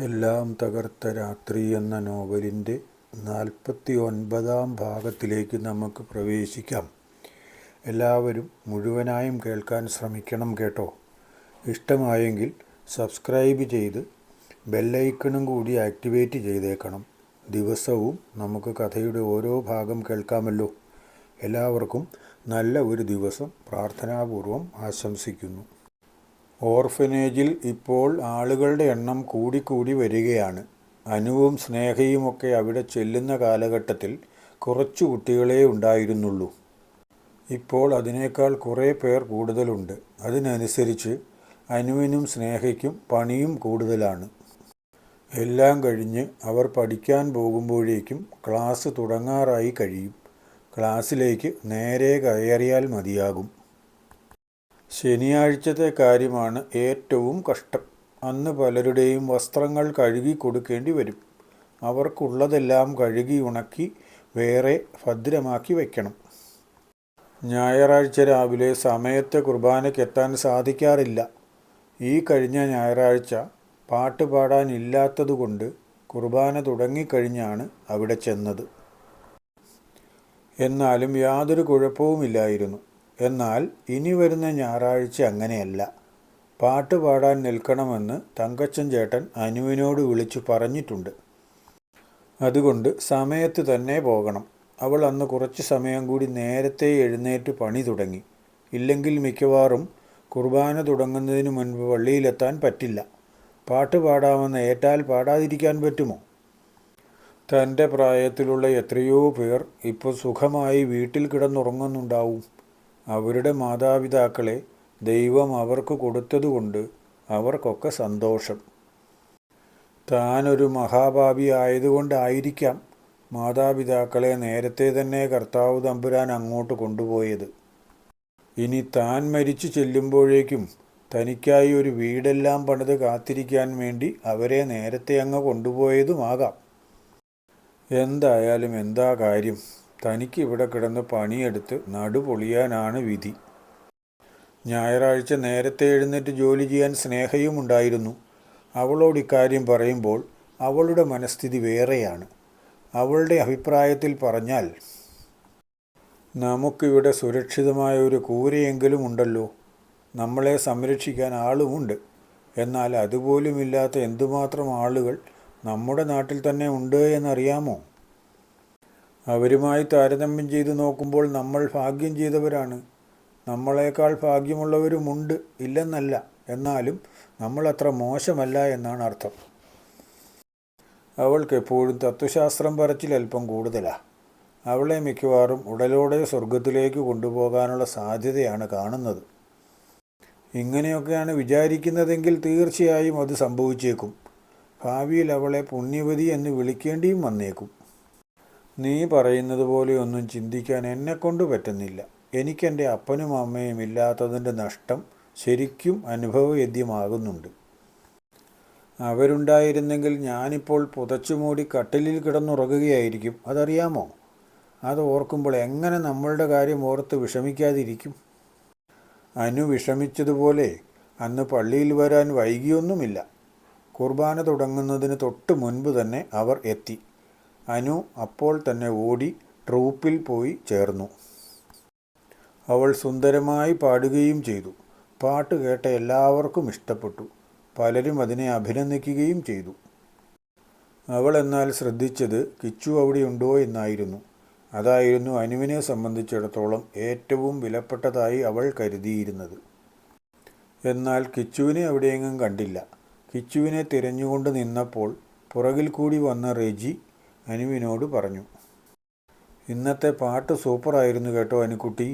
എല്ലാം തകർത്ത രാത്രി എന്ന നോവലിന്റെ നാൽപ്പത്തി ഒൻപതാം ഭാഗത്തിലേക്ക് നമുക്ക് പ്രവേശിക്കാം. എല്ലാവരും മുഴുവനായും കേൾക്കാൻ ശ്രമിക്കണം കേട്ടോ. ഇഷ്ടമായെങ്കിൽ സബ്സ്ക്രൈബ് ചെയ്ത് ബെല്ലൈക്കണും കൂടി ആക്ടിവേറ്റ് ചെയ്തേക്കണം. ദിവസവും നമുക്ക് കഥയുടെ ഓരോ ഭാഗം കേൾക്കാമല്ലോ. എല്ലാവർക്കും നല്ല ഒരു ദിവസം പ്രാർത്ഥനാപൂർവം ആശംസിക്കുന്നു. ഓർഫനേജിൽ ഇപ്പോൾ ആളുകളുടെ എണ്ണം കൂടിക്കൂടി വരികയാണ്. അനുവും സ്നേഹയുമൊക്കെ അവിടെ ചെല്ലുന്ന കാലഘട്ടത്തിൽ കുറച്ചു കുട്ടികളേ ഉണ്ടായിരുന്നുള്ളൂ. ഇപ്പോൾ അതിനേക്കാൾ കുറേ പേർ കൂടുതലുണ്ട്. അതിനനുസരിച്ച് അനുവിനും സ്നേഹയ്ക്കും പണിയും കൂടുതലാണ്. എല്ലാം കഴിഞ്ഞ് അവർ പഠിക്കാൻ പോകുമ്പോഴേക്കും ക്ലാസ് തുടങ്ങാറായി കഴിയും. ക്ലാസ്സിലേക്ക് നേരെ കയറിയാൽ മതിയാകും. ശനിയാഴ്ചത്തെ കാര്യമാണ് ഏറ്റവും കഷ്ടം. അന്ന് പലരുടെയും വസ്ത്രങ്ങൾ കഴുകി കൊടുക്കേണ്ടി വരും. അവർക്കുള്ളതെല്ലാം കഴുകി ഉണക്കി വേറെ ഭദ്രമാക്കി വയ്ക്കണം ഞായറാഴ്ച രാവിലെ സമയത്ത് കുർബാനയ്ക്കെത്താൻ സാധിക്കാറില്ല. ഈ കഴിഞ്ഞ ഞായറാഴ്ച പാട്ട് പാടാനില്ലാത്തതുകൊണ്ട് കുർബാന തുടങ്ങിക്കഴിഞ്ഞാണ് അവിടെ ചെന്നത്. എന്നാലും യാതൊരു കുഴപ്പവുമില്ലായിരുന്നു. എന്നാൽ ഇനി വരുന്ന ഞായറാഴ്ച അങ്ങനെയല്ല. പാട്ട് പാടാൻ നിൽക്കണമെന്ന് തങ്കച്ചൻ ചേട്ടൻ അനുവിനോട് വിളിച്ചു പറഞ്ഞിട്ടുണ്ട്. അതുകൊണ്ട് സമയത്ത് തന്നെ പോകണം. അവൾ അന്ന് കുറച്ച് സമയം കൂടി നേരത്തെ എഴുന്നേറ്റ് പണി തുടങ്ങി. ഇല്ലെങ്കിൽ മിക്കവാറും കുർബാന തുടങ്ങുന്നതിന് മുൻപ് പള്ളിയിലെത്താൻ പറ്റില്ല. പാട്ട് പാടാമെന്ന് ഏറ്റാൽ പാടാതിരിക്കാൻ പറ്റുമോ? തന്റെ പ്രായത്തിലുള്ള എത്രയോ പേർ ഇപ്പോൾ സുഖമായി വീട്ടിൽ കിടന്നുറങ്ങുന്നുണ്ടാവും. അവരുടെ മാതാപിതാക്കളെ ദൈവം അവർക്ക് കൊടുത്തതുകൊണ്ട് അവർക്കൊക്കെ സന്തോഷം. താനൊരു മഹാഭാവി ആയതുകൊണ്ടായിരിക്കാം മാതാപിതാക്കളെ നേരത്തെ തന്നെ കർത്താവ് തമ്പുരാൻ അങ്ങോട്ട് കൊണ്ടുപോയത്. ഇനി താൻ മരിച്ചു ചെല്ലുമ്പോഴേക്കും തനിക്കായി ഒരു വീടെല്ലാം പണിത് കാത്തിരിക്കാൻ വേണ്ടി അവരെ നേരത്തെ അങ്ങ് കൊണ്ടുപോയതുമാകാം. എന്തായാലും എന്താ കാര്യം? തനിക്ക് ഇവിടെ കിടന്ന് പണിയെടുത്ത് നടുപൊളിയാനാണ് വിധി. ഞായറാഴ്ച നേരത്തെ എഴുന്നേറ്റ് ജോലി ചെയ്യാൻ സ്നേഹയും ഉണ്ടായിരുന്നു അവളോട് ഇക്കാര്യം പറയുമ്പോൾ അവളുടെ മനസ്ഥിതി വേറെയാണ്. അവളുടെ അഭിപ്രായത്തിൽ പറഞ്ഞാൽ നമുക്കിവിടെ സുരക്ഷിതമായ ഒരു കൂരയെങ്കിലും ഉണ്ടല്ലോ. നമ്മളെ സംരക്ഷിക്കാൻ ആളുമുണ്ട്. എന്നാൽ അതുപോലുമില്ലാത്ത എന്തുമാത്രം ആളുകൾ നമ്മുടെ നാട്ടിൽ തന്നെ ഉണ്ട് എന്നറിയാമോ? അവരുമായി താരതമ്യം ചെയ്ത് നോക്കുമ്പോൾ നമ്മൾ ഭാഗ്യം ചെയ്തവരാണ്. നമ്മളെക്കാൾ ഭാഗ്യമുള്ളവരുമുണ്ട് ഇല്ലെന്നല്ല. എന്നാലും നമ്മളത്ര മോശമല്ല എന്നാണ് അർത്ഥം. അവൾക്ക് എപ്പോഴും തത്വശാസ്ത്രം പറച്ചിൽ അല്പം കൂടുതലാണ് അവളെ മിക്കവാറും ഉടലോടെ സ്വർഗത്തിലേക്ക് കൊണ്ടുപോകാനുള്ള സാധ്യതയാണ് കാണുന്നത്. ഇങ്ങനെയൊക്കെയാണ് വിചാരിക്കുന്നതെങ്കിൽ തീർച്ചയായും അത് സംഭവിച്ചേക്കും. ഭാവിയിൽ അവളെ പുണ്യവതി എന്ന് വിളിക്കേണ്ടിയും വന്നേക്കും. നീ പറയുന്നത് പോലെ ഒന്നും ചിന്തിക്കാൻ എന്നെക്കൊണ്ട് പറ്റുന്നില്ല. എനിക്കെന്റെ അപ്പനും അമ്മയും ഇല്ലാത്തതിന്റെ നഷ്ടം ശരിക്കും അനുഭവവേദ്യമാകുന്നുണ്ട്. അവരുണ്ടായിരുന്നെങ്കിൽ ഞാനിപ്പോൾ പുതച്ചുമൂടി കട്ടിലിൽ കിടന്നുറങ്ങുകയായിരിക്കും. അതറിയാമോ? അത് ഓർക്കുമ്പോൾ എങ്ങനെ നമ്മളുടെ കാര്യം ഓർത്ത് വിഷമിക്കാതിരിക്കും? അനു വിഷമിച്ചതുപോലെ അന്ന് പള്ളിയിൽ വരാൻ വൈകിയൊന്നുമില്ല. കുർബാന തുടങ്ങുന്നതിന് തൊട്ട് മുൻപ് തന്നെ അവർ എത്തി. അനു അപ്പോൾ തന്നെ ഓടി ട്രൂപ്പിൽ പോയി ചേർന്നു. അവൾ സുന്ദരമായി പാടുകയും ചെയ്തു. പാട്ട് കേട്ട എല്ലാവർക്കും ഇഷ്ടപ്പെട്ടു. പലരും അതിനെ അഭിനന്ദിക്കുകയും ചെയ്തു. അവൾ എന്നാൽ ശ്രദ്ധിച്ചത് കിച്ചു അവിടെയുണ്ടോ എന്നായിരുന്നു. അതായിരുന്നു അനുവിനെ സംബന്ധിച്ചിടത്തോളം ഏറ്റവും വിലപ്പെട്ടതായി അവൾ കരുതിയിരുന്നത്. എന്നാൽ കിച്ചുവിനെ അവിടെയെങ്ങും കണ്ടില്ല. കിച്ചുവിനെ തിരഞ്ഞുകൊണ്ട് നിന്നപ്പോൾ പുറകിൽ കൂടി വന്ന റെജി അനുവിനോട് പറഞ്ഞു. ഇന്നത്തെ പാട്ട് സൂപ്പറായിരുന്നു കേട്ടോ അനുക്കുട്ടി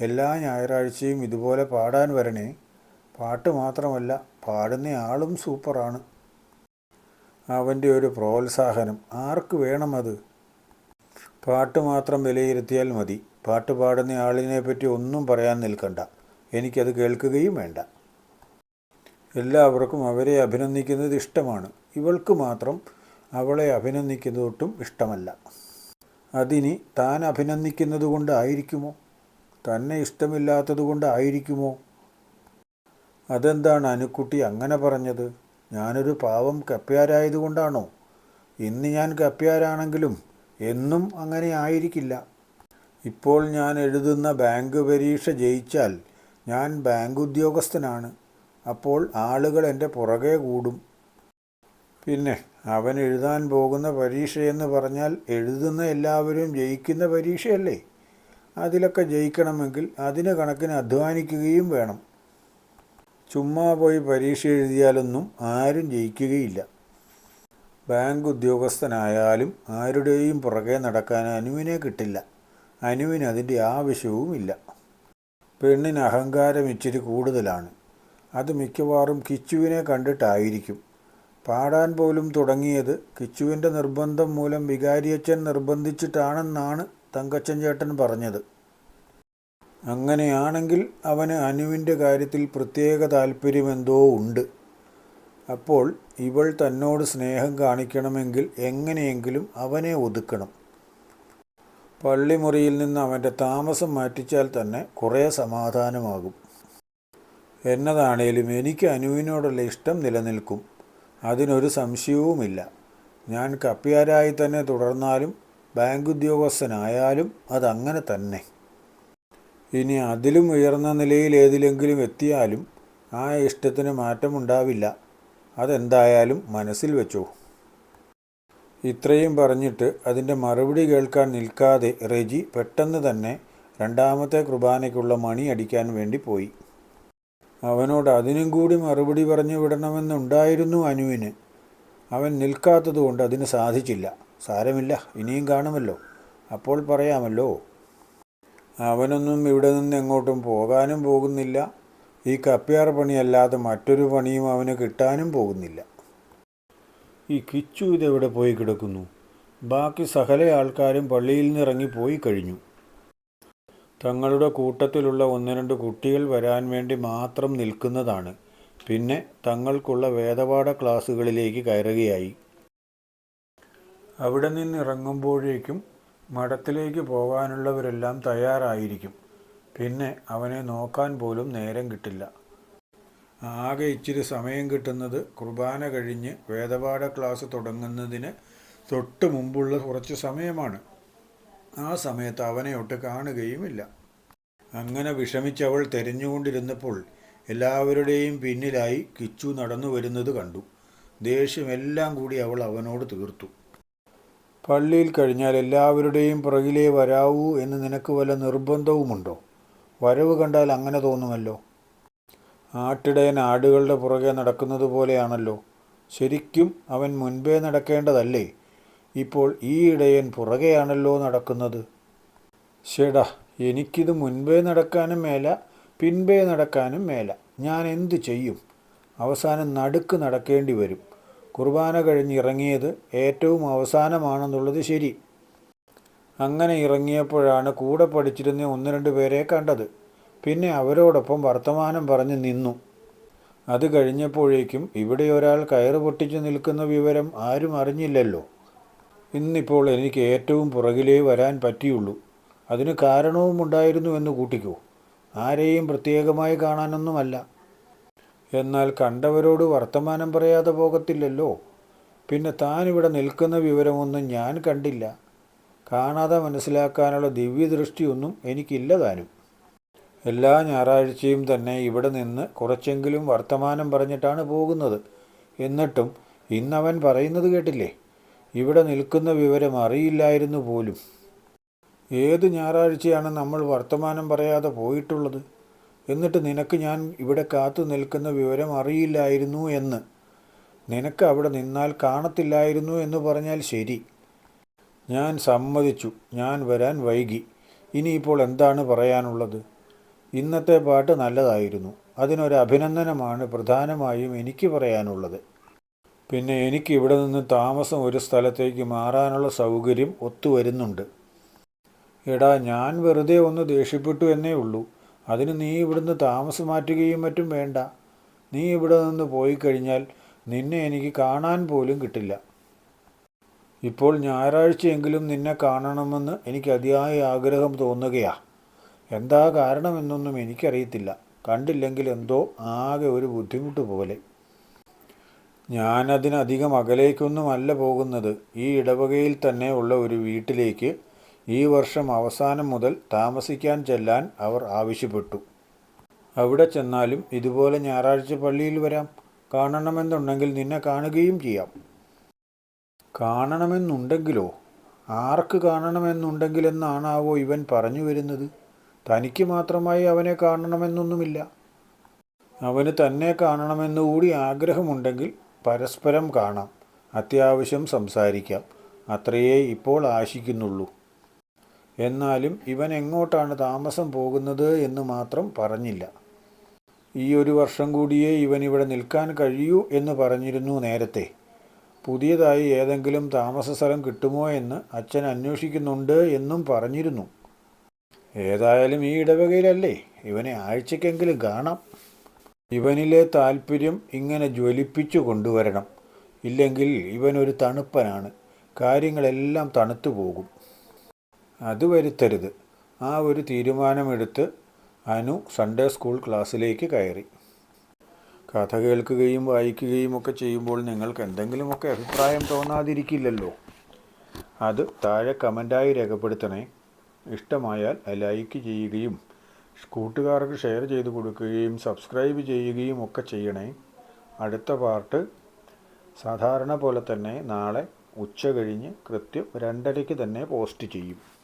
എല്ലാ ഞായറാഴ്ചയും ഇതുപോലെ പാടാൻ വരണേ. പാട്ട് മാത്രമല്ല പാടുന്ന ആളും സൂപ്പറാണ്. അവന്റെ ഒരു പ്രോത്സാഹനം. ആർക്ക് വേണം അത് പാട്ട് മാത്രം വിലയിരുത്തിയാൽ മതി. പാട്ട് പാടുന്ന ആളിനെ പറ്റി ഒന്നും പറയാൻ നിൽക്കണ്ട. എനിക്കത് കേൾക്കുകയും വേണ്ട. എല്ലാവർക്കും അവരെ അഭിനന്ദിക്കുന്നത് ഇഷ്ടമാണ്. ഇവൾക്ക് മാത്രം അവളെ അഭിനന്ദിക്കുന്നതൊട്ടും ഇഷ്ടമല്ല. അതിനി താൻ അഭിനന്ദിക്കുന്നത് കൊണ്ടായിരിക്കുമോ തന്നെ ഇഷ്ടമില്ലാത്തത് കൊണ്ടായിരിക്കുമോ അതെന്താണ് അനുക്കുട്ടി അങ്ങനെ പറഞ്ഞത്? ഞാനൊരു പാവം കപ്പ്യാരായതുകൊണ്ടാണോ ഇന്ന് ഞാൻ കപ്പ്യാരാണെങ്കിലും എന്നും അങ്ങനെ ആയിരിക്കില്ല. ഇപ്പോൾ ഞാൻ എഴുതുന്ന ബാങ്ക് പരീക്ഷ ജയിച്ചാൽ ഞാൻ ബാങ്ക് ഉദ്യോഗസ്ഥനാണ്. അപ്പോൾ ആളുകൾ എന്റെ പുറകെ കൂടും. പിന്നെ അവൻ എഴുതാൻ പോകുന്ന പരീക്ഷയെന്ന് പറഞ്ഞാൽ എഴുതുന്ന എല്ലാവരും ജയിക്കുന്ന പരീക്ഷയല്ലേ? അതിലൊക്കെ ജയിക്കണമെങ്കിൽ അതിന് കണക്കിന് അധ്വാനിക്കുകയും വേണം. ചുമ്മാ പോയി പരീക്ഷ എഴുതിയാലൊന്നും ആരും ജയിക്കുകയില്ല. ബാങ്ക് ഉദ്യോഗസ്ഥനായാലും ആരുടെയും പുറകെ നടക്കാൻ അനുവിനെ കിട്ടില്ല. അനുവിന് അതിന്റെ ആവശ്യവുമില്ല. പെണ്ണിന് അഹങ്കാരം ഇച്ചിരി കൂടുതലാണ്. അത് മിക്കവാറും കിച്ചുവിനെ കണ്ടിട്ടായിരിക്കും. പാടാൻ പോലും തുടങ്ങിയത് കിച്ചുവിന്റെ നിർബന്ധം മൂലം വികാരിയച്ഛൻ നിർബന്ധിച്ചിട്ടാണെന്നാണ് തങ്കച്ചൻ ചേട്ടൻ പറഞ്ഞത്. അങ്ങനെയാണെങ്കിൽ അവന് അനുവിന്റെ കാര്യത്തിൽ പ്രത്യേക താല്പര്യമെന്തോ ഉണ്ട്. അപ്പോൾ ഇവൾ തന്നോട് സ്നേഹം കാണിക്കണമെങ്കിൽ എങ്ങനെയെങ്കിലും അവനെ ഒതുക്കണം. പള്ളിമുറിയിൽ നിന്ന് അവന്റെ താമസം മാറ്റിച്ചാൽ തന്നെ കുറേ സമാധാനമാകും. എന്നതാണേലും എനിക്ക് അനുവിനോടുള്ള ഇഷ്ടം നിലനിൽക്കും. അതിനൊരു സംശയവുമില്ല. ഞാൻ കപ്പിയാരായി തന്നെ തുടർന്നാലും ബാങ്ക് ഉദ്യോഗസ്ഥനായാലും അതങ്ങനെ തന്നെ. ഇനി അതിലും ഉയർന്ന നിലയിൽ ഏതിലെങ്കിലും എത്തിയാലും ആ ഇഷ്ടത്തിന് മാറ്റമുണ്ടാവില്ല. അതെന്തായാലും മനസ്സിൽ വെച്ചോ. ഇത്രയും പറഞ്ഞിട്ട് അതിന്റെ മറുപടി കേൾക്കാൻ നിൽക്കാതെ റെജി പെട്ടെന്ന് തന്നെ രണ്ടാമത്തെ കുർബാനയ്ക്കുള്ള മണി അടിക്കാൻ വേണ്ടി പോയി. അവനോട് അതിനും കൂടി മറുപടി പറഞ്ഞു വിടണമെന്നുണ്ടായിരുന്നു അനുവിന്. അവൻ നിൽക്കാത്തതുകൊണ്ട് അതിന് സാധിച്ചില്ല. സാരമില്ല ഇനിയും കാണുമല്ലോ. അപ്പോൾ പറയാമല്ലോ. അവനൊന്നും ഇവിടെ നിന്ന് എങ്ങോട്ടും പോകാനും പോകുന്നില്ല. ഈ കപ്പ്യാർ പണിയല്ലാതെ മറ്റൊരു പണിയും അവന് കിട്ടാനും പോകുന്നില്ല. ഈ കിച്ചു ഇതെവിടെ പോയി കിടക്കുന്നു? ബാക്കി സകല ആൾക്കാരും പള്ളിയിൽ നിന്ന് ഇറങ്ങി പോയി കഴിഞ്ഞു. തങ്ങളുടെ കൂട്ടത്തിലുള്ള ഒന്ന് രണ്ട് കുട്ടികൾ വരാൻ വേണ്ടി മാത്രം നിൽക്കുന്നതാണ്. പിന്നെ തങ്ങൾക്കുള്ള വേദപാഠ ക്ലാസ്സുകളിലേക്ക് കയറുകയായി. അവിടെ നിന്ന് ഇറങ്ങുമ്പോഴേക്കും മഠത്തിലേക്ക് പോകാനുള്ളവരെല്ലാം തയ്യാറായിരിക്കും. പിന്നെ അവനെ നോക്കാൻ പോലും നേരം കിട്ടില്ല. ആകെ ഇച്ചിരി സമയം കിട്ടുന്നത് കുർബാന കഴിഞ്ഞ് വേദപാഠ ക്ലാസ് തുടങ്ങുന്നതിന് തൊട്ട് മുമ്പുള്ള കുറച്ച് സമയമാണ്. ആ സമയത്ത് അവനെ ഒട്ട് കാണുകയുമില്ല. അങ്ങനെ വിഷമിച്ചവൾ തെരഞ്ഞുകൊണ്ടിരുന്നപ്പോൾ എല്ലാവരുടെയും പിന്നിലായി കിച്ചു നടന്നു വരുന്നത് കണ്ടു. ദേഷ്യമെല്ലാം കൂടി അവൾ അവനോട് തീർത്തു. പള്ളിയിൽ കഴിഞ്ഞാൽ എല്ലാവരുടെയും പുറകിലേ വരാവൂ എന്ന് നിനക്ക് വല്ല നിർബന്ധവുമുണ്ടോ? വരവ് കണ്ടാൽ അങ്ങനെ തോന്നുമല്ലോ. ആട്ടിടയൻ ആടുകളുടെ പുറകെ നടക്കുന്നത് പോലെയാണല്ലോ. ശരിക്കും അവൻ മുൻപേ നടക്കേണ്ടതല്ലേ? ഇപ്പോൾ ഈ ഇടയൻ പുറകെയാണല്ലോ നടക്കുന്നത്. ശെടാ എനിക്കിത് മുൻപേ നടക്കാനും മേല പിൻപേ നടക്കാനും മേല. ഞാൻ എന്തു ചെയ്യും? അവസാനം നടുക്ക് നടക്കേണ്ടി വരും. കുർബാന കഴിഞ്ഞ് ഇറങ്ങിയത് ഏറ്റവും അവസാനമാണെന്നുള്ളത് ശരി. അങ്ങനെ ഇറങ്ങിയപ്പോഴാണ് കൂടെ പഠിച്ചിരുന്ന ഒന്ന് രണ്ട് പേരെ കണ്ടത്. പിന്നെ അവരോടൊപ്പം വർത്തമാനം പറഞ്ഞ് നിന്നു. അത് കഴിഞ്ഞപ്പോഴേക്കും ഇവിടെ ഒരാൾ കയറ് പൊട്ടിച്ച് നിൽക്കുന്ന വിവരം ആരും അറിഞ്ഞില്ലല്ലോ. ഇന്നിപ്പോൾ എനിക്ക് ഏറ്റവും പുറകിലേ വരാൻ പറ്റിയുള്ളൂ. അതിന് കാരണവും ഉണ്ടായിരുന്നു എന്ന് കൂട്ടിക്കോ. ആരെയും പ്രത്യേകമായി കാണാനൊന്നുമല്ല. എന്നാൽ കണ്ടവരോട് വർത്തമാനം പറയാതെ പോകത്തില്ലല്ലോ. പിന്നെ താനിവിടെ നിൽക്കുന്ന വിവരമൊന്നും ഞാൻ കണ്ടില്ല. കാണാതെ മനസ്സിലാക്കാനുള്ള ദിവ്യദൃഷ്ടിയൊന്നും എനിക്കില്ല താനും. എല്ലാ ഞായറാഴ്ചയും തന്നെ ഇവിടെ നിന്ന് കുറച്ചെങ്കിലും വർത്തമാനം പറഞ്ഞിട്ടാണ് പോകുന്നത്. എന്നിട്ടും ഇന്നവൻ പറയുന്നത് കേട്ടില്ലേ? ഇവിടെ നിൽക്കുന്ന വിവരം അറിയില്ലായിരുന്നു പോലും. ഏത് ഞായറാഴ്ചയാണ് നമ്മൾ വർത്തമാനം പറയാതെ പോയിട്ടുള്ളത്? എന്നിട്ട് നിനക്ക് ഞാൻ ഇവിടെ കാത്തു നിൽക്കുന്ന വിവരം അറിയില്ലായിരുന്നു എന്ന്. നിനക്ക് അവിടെ നിന്നാൽ കാണത്തില്ലായിരുന്നു എന്ന് പറഞ്ഞാൽ ശരി. ഞാൻ സമ്മതിച്ചു. ഞാൻ വരാൻ വൈകി. ഇനിയിപ്പോൾ എന്താണ് പറയാനുള്ളത്? ഇന്നത്തെ പാട്ട് നല്ലതായിരുന്നു. അതിനൊരു അഭിനന്ദനമാണ് പ്രധാനമായും എനിക്ക് പറയാനുള്ളത്. പിന്നെ എനിക്ക് ഇവിടെ നിന്ന് താമസം ഒരു സ്ഥലത്തേക്ക് മാറാനുള്ള സൗകര്യം ഒത്തുവരുന്നുണ്ട് എടാ ഞാൻ വെറുതെ ഒന്ന് ദേഷ്യപ്പെട്ടു എന്നേ ഉള്ളൂ. അതിന് നീ ഇവിടുന്ന് താമസം മാറ്റുകയും മറ്റും വേണ്ട. നീ ഇവിടെ നിന്ന് പോയി കഴിഞ്ഞാൽ നിന്നെ എനിക്ക് കാണാൻ പോലും കിട്ടില്ല. ഇപ്പോൾ ഞായറാഴ്ചയെങ്കിലും നിന്നെ കാണണമെന്ന് എനിക്ക് അതിയായ ആഗ്രഹം തോന്നുകയാ. എന്താ കാരണമെന്നൊന്നും എനിക്കറിയത്തില്ല. കണ്ടില്ലെങ്കിൽ എന്തോ ആകെ ഒരു ബുദ്ധിമുട്ട് പോലെ. ഞാനതിനധികം അകലേക്കൊന്നുമല്ല പോകുന്നത്. ഈ ഇടവകയിൽ തന്നെ ഉള്ള ഒരു വീട്ടിലേക്ക് ഈ വർഷം അവസാനം മുതൽ താമസിക്കാൻ ചെല്ലാൻ അവർ ആവശ്യപ്പെട്ടു. അവിടെ ചെന്നാലും ഇതുപോലെ ഞായറാഴ്ച പള്ളിയിൽ വരാം. കാണണമെന്നുണ്ടെങ്കിൽ നിന്നെ കാണുകയും ചെയ്യാം. കാണണമെന്നുണ്ടെങ്കിലോ? ആർക്ക് കാണണമെന്നുണ്ടെങ്കിലെന്നാണാവോ ഇവൻ പറഞ്ഞു വരുന്നത്? തനിക്ക് മാത്രമായി അവനെ കാണണമെന്നൊന്നുമില്ല. അവന് തന്നെ കാണണമെന്നുകൂടി ആഗ്രഹമുണ്ടെങ്കിൽ പരസ്പരം കാണാം. അത്യാവശ്യം സംസാരിക്കാം. അത്രയേ ഇപ്പോൾ ആശിക്കുന്നുള്ളൂ. എന്നാലും ഇവൻ എങ്ങോട്ടാണ് താമസം പോകുന്നത് എന്ന് മാത്രം പറഞ്ഞില്ല. ഈ ഒരു വർഷം കൂടിയേ ഇവൻ ഇവിടെ നിൽക്കാൻ കഴിയൂ എന്ന് പറഞ്ഞിരുന്നു നേരത്തെ. പുതിയതായി ഏതെങ്കിലും താമസ സ്ഥലം കിട്ടുമോ എന്ന് അച്ഛൻ അന്വേഷിക്കുന്നുണ്ട് എന്നും പറഞ്ഞിരുന്നു. ഏതായാലും ഈ ഇടവകയിലല്ലേ? ഇവനെ ആഴ്ചക്കെങ്കിലും കാണാം. ഇവനിലെ താല്പര്യം ഇങ്ങനെ ജ്വലിപ്പിച്ചു കൊണ്ടുവരണം. ഇല്ലെങ്കിൽ ഇവനൊരു തണുപ്പനാണ്. കാര്യങ്ങളെല്ലാം തണുത്തു പോകും. അത് വരുത്തരുത്. ആ ഒരു തീരുമാനമെടുത്ത് അനു സൺഡേ സ്കൂൾ ക്ലാസ്സിലേക്ക് കയറി. കഥ കേൾക്കുകയും വായിക്കുകയും ഒക്കെ ചെയ്യുമ്പോൾ നിങ്ങൾക്ക് എന്തെങ്കിലുമൊക്കെ അഭിപ്രായം തോന്നാതിരിക്കില്ലല്ലോ. അത് താഴെ കമന്റായി രേഖപ്പെടുത്തണേ. ഇഷ്ടമായാൽ ലൈക്ക് ചെയ്യുകയും കൂട്ടുകാർക്ക് ഷെയർ ചെയ്ത് കൊടുക്കുകയും സബ്സ്ക്രൈബ് ചെയ്യുകയും ഒക്കെ ചെയ്യണേ. അടുത്ത പാർട്ട് സാധാരണ പോലെ തന്നെ നാളെ ഉച്ച കഴിഞ്ഞ് കൃത്യം രണ്ടരയ്ക്ക് തന്നെ പോസ്റ്റ് ചെയ്യും.